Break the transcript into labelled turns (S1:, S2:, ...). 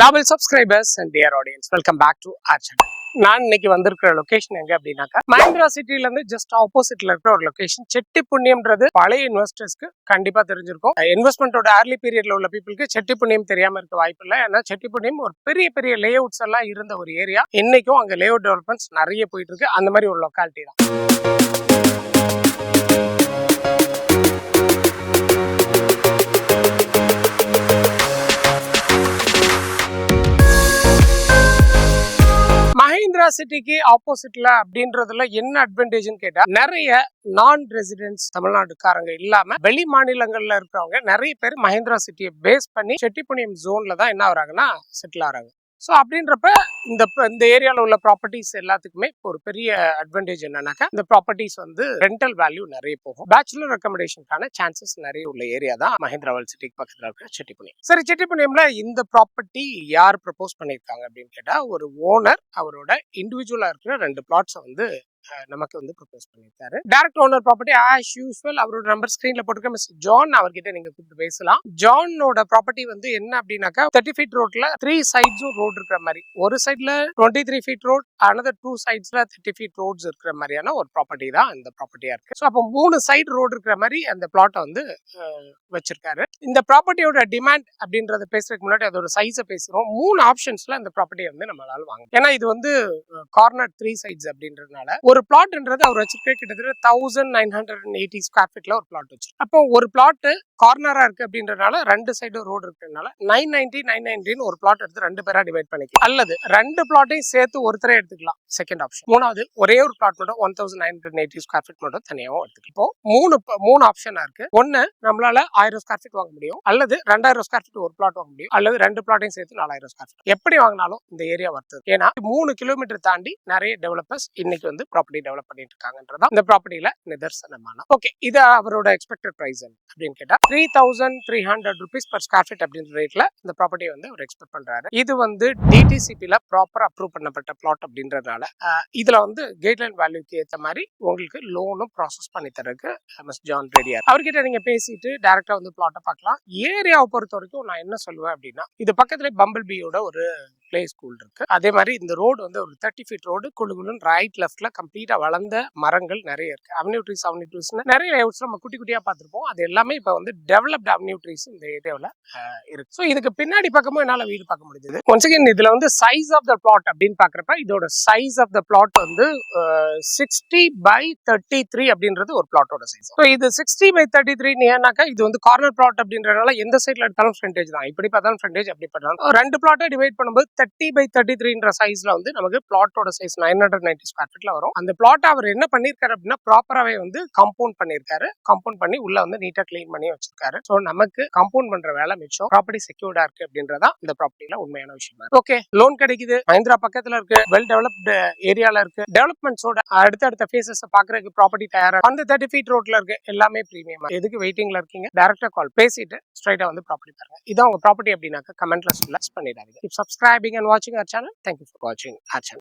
S1: Lovable subscribers and dear audience welcome back to our channel நான் இன்னைக்கு வந்திருக்கிற location எங்க அப்படின்னாக்கா மஹிந்திரா சிட்டில இருந்து ஜஸ்ட் ஆப்போசிட்ல இருக்கிற ஒரு லொகேஷன் செட்டி புண்ணியம்ன்றது பழைய இன்வெஸ்டர்ஸ்க்கு கண்டிப்பா தெரிஞ்சிருக்கும். இன்வெஸ்ட்மெண்ட்டோட ஏர்லி பீரியட்ல உள்ள பீப்புளுக்கு செட்டி புண்ணியம் தெரியாம இருக்க வாய்ப்பு இல்லை. ஏன்னா செட்டி புண்ணியம் ஒரு பெரிய பெரிய லே அவுட்ஸ் எல்லாம் இருந்த ஒரு ஏரியா இன்னைக்கும் அங்க லே அவுட் டெவலப்மெண்ட்ஸ் நிறைய போயிட்டு இருக்கு. அந்த மாதிரி ஒரு லொக்காலிட்டி தான். சிட்டிக்கு ஆப்போசிட்ல அப்படின்றதுல என்ன அட்வான்டேஜ்னு கேட்டா நிறைய நான் ரெசிடென்ட்ஸ் தமிழ்நாட்டுக்காரங்க இல்லாம வெளி மாநிலங்கள்ல இருக்கிறவங்க நிறைய பேர் மஹேந்திரா சிட்டியை பேஸ் பண்ணி செட்டிப்புணியம் ஜோன்ல தான் என்ன ஆகுறாங்கன்னா செட்டில் ஆகிறாங்க. ஸோ அப்படின்றப்ப இந்த இந்த ஏரியாவில் உள்ள ப்ராப்பர்ட்டிஸ் எல்லாத்துக்குமே இப்போ ஒரு பெரிய அட்வான்டேஜ் என்னன்னாக்கா இந்த ப்ராப்பர்ட்டிஸ் வந்து ரெண்டல் வேல்யூ நிறைய போகும். பேச்சுலர் ரெக்கமெண்டேஷனுக்கான சான்சஸ் நிறைய உள்ள ஏரியா தான் மஹேந்திராவல் சிட்டிக்கு பக்கத்தில் இருக்கிற செட்டிப்புணியம் சரி செட்டிப்புணியம்ல இந்த ப்ராப்பர்ட்டி யார் ப்ரப்போஸ் பண்ணியிருக்காங்க அப்படின்னு கேட்டால் ஒரு ஓனர் அவரோட இண்டிவிஜுவலாக இருக்கிற ரெண்டு பிளாட்ஸை வந்து நமக்கு வந்து ப்ரப்போஸ் பண்ணியிருக்காரு direct owner property as usual அவரோட நம்பர் ஸ்க்ரீன்ல போட்டுருக்க மிஸ் ஜான் அவர்கிட்ட நீங்க கூப்பிட்டு பேசலாம். ஜானோட ப்ராப்பர்ட்டி வந்து என்ன அப்படின்னாக்கா தேர்ட்டி ஃபீட் ரோட்ல த்ரீ சைட்ஸும் ரோடு இருக்கிற மாதிரி. ஒரு சைட்ல twenty three feet road another two சைட்ஸ்ல thirty feet roads இருக்கிற மாதிரியான ஒரு ப்ராப்பர்ட்டி தான் இந்த ப்ராப்பர்ட்டியா இருக்கு. ஸோ அப்போ மூணு சைடு ரோடு இருக்கிற மாதிரி அந்த பிளாட்டை வந்து வச்சிருக்காரு. இந்த ப்ராப்பர்ட்டியோட டிமாண்ட் அப்படின்றத பேசுறதுக்கு முன்னாடி அதோட சைஸை பேசுறோம். மூணு ஆப்ஷன்ஸ்ல அந்த ப்ராப்பர்ட்டியை வந்து நம்மளால வாங்க. ஏன்னா இது வந்து கார்னர் த்ரீ சைட்ஸ் அப்படின்றதுனால ஒரு பிளாட்ன்றது அவர் வச்சிருக்க கிட்டத்தட்ட thousand nine hundred and eighty square ஃபீட்ல ஒரு பிளாட் வச்சு அப்போ ஒரு பிளாட் கார்னரா இருக்கு அப்படின்றதுனால ரெண்டு சைடு ரோடு இருக்கிறதுனால நைன் நைன்டி நைன் நைன்டின்னு ஒரு பிளாட் எடுத்து ரெண்டு பேரா டிவைட் பண்ணிக்கலாம். அல்லது ரெண்டு பிளாட்டையும் சேர்த்து ஒருத்தரே எடுத்துக்கலாம். செகண்ட் ஆப்ஷன் மூணாவது ஒரே ஒரு பிளாட் மட்டும் one thousand nine hundred eighty square feet மட்டும் தனியாகவும் எடுத்துக்கலாம். இப்போ மூணு மூணு ஆப்ஷனா இருக்கு. ஒன்னு நம்மளால ஆயிரம் ஸ்கொயர் ஃபீட் வாங்க முடியும். அல்லது ரெண்டாயிரம் ஸ்கொயர் ஃபீட் ஒரு பிளாட் வாங்க முடியும். அல்லது ரெண்டு பிளாட்டையும் சேர்த்து நாலாயிரம் ஸ்கொயர் ஃபீட் எப்படி வாங்கினாலும் இந்த ஏரியா வருது ஏன்னா மூணு கிலோமீட்டர் தாண்டி நிறைய டெவலப்பர்ஸ் இன்னைக்கு வந்து ப்ராப்பர்ட்டி டெவலப் பண்ணிட்டு இருக்காங்கன்றதா இந்த ப்ராப்பர்ட்டியில நிதர்சனமான ஓகே இது அவரோட எக்ஸ்பெக்டட் ப்ரைஸ் அப்படின்னு கேட்டா three thousand three hundred rupees per square feet அப்படின்ற ரேட்ல இந்த ப்ராப்பர்ட்டியை வந்து அவர் எக்ஸ்பெக்ட் பண்றாரு. இது வந்து டிடிசிபில ப்ராப்பர் அப்ரூவ் பண்ணப்பட்ட பிளாட் அப்படின்றதுனால இதுல வந்து கைட்லைன் வேல்யூக்கு ஏத்த மாதிரி உங்களுக்கு லோனும் ப்ராசஸ் பண்ணி தரக்கு மிஸ் ஜான் ரெடியார் அவர்கிட்ட நீங்க பேசிட்டு டேரக்டா வந்து பிளாட்டை பார்க்கலாம். ஏரியாவை பொறுத்த வரைக்கும் நான் என்ன சொல்லுவேன் அப்படின்னா இது பக்கத்துல பம்பிள் பியோட ஒரு பிளே ஸ்கூல் இருக்கு. அதே மாதிரி இந்த ரோடு வந்து ஒரு தேர்ட்டி ஃபீட் ரோடு குழுகுலுன்னு ரைட் லெஃப்ட்ல கம்ப்ளீட்டா வளர்ந்த மரங்கள் நிறைய இருக்கு. அவென்யூ ட்ரீஸ் அவென்யூ ட்ரீஸ் நிறைய லேவுட்ஸ் நம்ம குட்டி குட்டியா பார்த்துருப்போம். அது எல்லாமே இப்போ வந்து டெவலப்டு அவென்யூ ட்ரீஸ் இந்த ஏரியாவில் இருக்கு. ஸோ இதுக்கு பின்னாடி பக்கமும் என்னால் வீடு பார்க்க முடிஞ்சது. ஒன்ஸ் அகேன் இதுல வந்து சைஸ் ஆஃப் த பிளாட் அப்படின்னு பாக்குறப்ப இதோட சைஸ் ஆஃப் த பிளாட் வந்து சிக்ஸ்டி பை தேர்ட்டி த்ரீ அப்படின்றது ஒரு பிளாட்டோட சைஸ் ஸோ இது சிக்ஸ்டி பை தேர்ட்டி த்ரீ ஏன்னாக்கா இது வந்து கார்னர் பிளாட் அப்படின்றதுனால எந்த சைட்ல எடுத்தாலும் ஃப்ரண்டேஜ் தான். இப்படி பார்த்தாலும் ஃப்ரண்டேஜ் அப்படி பார்த்தாலும் ரெண்டு பிளாட்டை டிவைட் பண்ணும்போது தேர்ட்டி பை தேர்ட்டி த்ரீன்ற சைஸ்ல வந்து நமக்கு பிளாட்டோட size nine hundred ninety square ஃபீட்ல வரும். அந்த பிளாட் அவர் என்ன பண்ணிருக்காரு அப்படின்னா ப்ராப்பராகவே வந்து கம்பவுண்ட் பண்ணிருக்காரு. கம்பவுண்ட் பண்ணி உள்ள வந்து நீட்டா க்ளீன் பண்ணி வச்சிருக்காரு. ஸோ நமக்கு கம்பவுண்ட் பண்ற வேலை மிச்சம். ப்ராப்பர்ட்டி செக்யூர்டா இருக்கு அப்படின்றதா இந்த ப்ராப்பர்ட்டில உண்மையான விஷயம். ஓகே லோன் கிடைக்குது. மஹிந்திரா பக்கத்துல இருக்கு. வெல் டெவலப்டு ஏரியால இருக்கு. டெவலப்மெண்ட்ஸோட அடுத்தடுத்த ஃபேஸஸ் பாக்குறதுக்கு ப்ராப்பர்ட்டி தயாரா அந்த தேர்ட்டி ஃபீட் ரோட்ல இருக்கு. எல்லாமே ப்ரீமியம் எதுக்கு வெயிட்டிங்ல இருக்கீங்க? டேரக்டா கால் பேசிட்டு ஸ்ட்ரைட்டா வந்து ப்ராப்பர்ட்டி பாருங்க. இதான் உங்க ப்ராப்பர்ட்டி அப்படின்னாக்க கமெண்ட்ல சொல்ல பண்ணிடாதீங்க. Subscribing and watching our channel. Thank you for watching our channel.